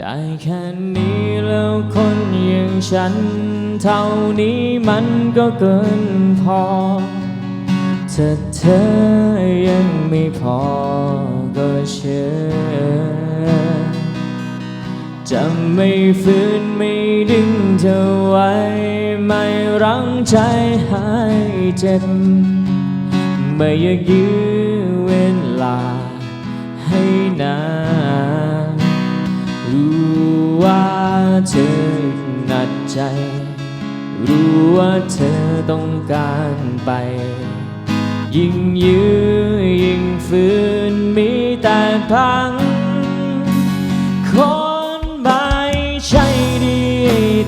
ได้แค่นี้แล้วคนอย่างฉัน เท่านี้มันก็เกินพอถ้าเธอยังไม่พอก็เชื่อจะไม่ฝืนไม่ดึงเธอไว้ ไม่รั้งใจให้เจ็บ ไม่อยากยื้อเวลาให้นาน เธอหนัดใจ รู้ว่าเธอต้องการไป ยิ่งยื้อยิ่งฝืนมีแต่พัง คนไม่ใช่ดี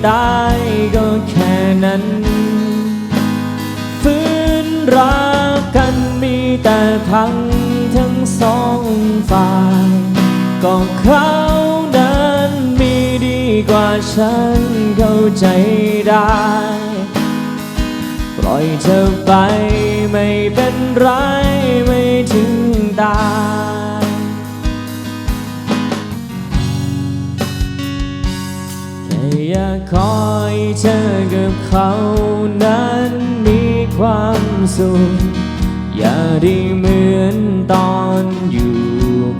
ตายก็แค่นั้นฟื้นรักกันมีแต่พังทั้งสองฝ่ายก็เขานั้นมีดี กว่าฉันเข้าใจได้ ปล่อยเธอไปไม่เป็นไรไม่ถึงตายแค่อยากคอยเธอกับเขานั้นมีความสุข อย่าได้เหมือนตอนอยู่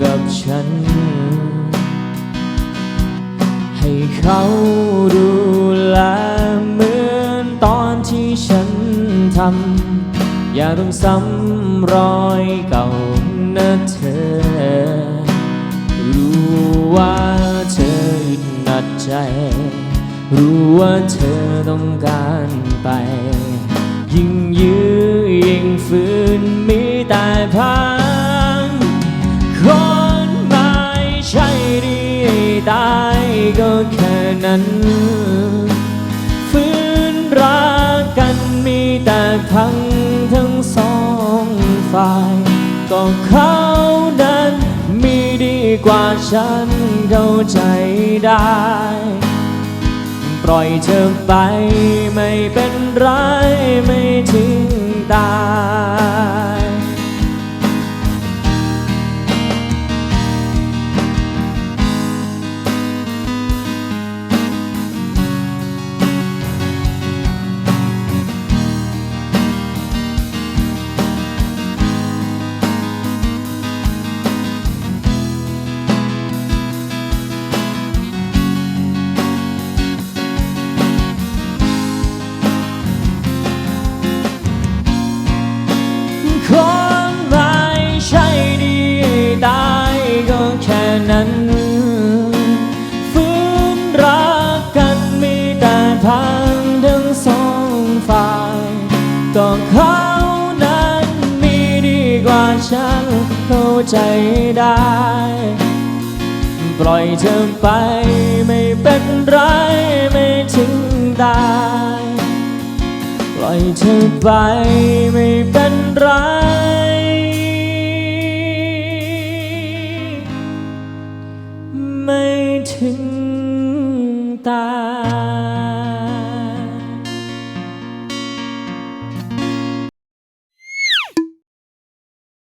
กับฉัน เขาดูแลเหมือนตอนที่ฉันทำอย่าต้องซ้ำรอยเก่านะเธอ รู้ว่าเธออึดหนัดใจ รู้ว่าเธอต้องการไป ยิ่งยื้อยิ่งฝืนมีแต่พัง ก็แค่นั้นฝืนรักกันมีแต่พังทั้งสองฝ่าย ก็เขานั้นมีดีกว่าฉันเข้าใจได้ ปล่อยเธอไปไม่เป็นไรไม่ทิ้งตา ก็เขานั้นมีดีกว่าฉันเข้าใจได้ ปล่อยเธอไปไม่เป็นไรไม่ถึงตายปล่อยเธอไปไม่เป็นไรไม่ถึง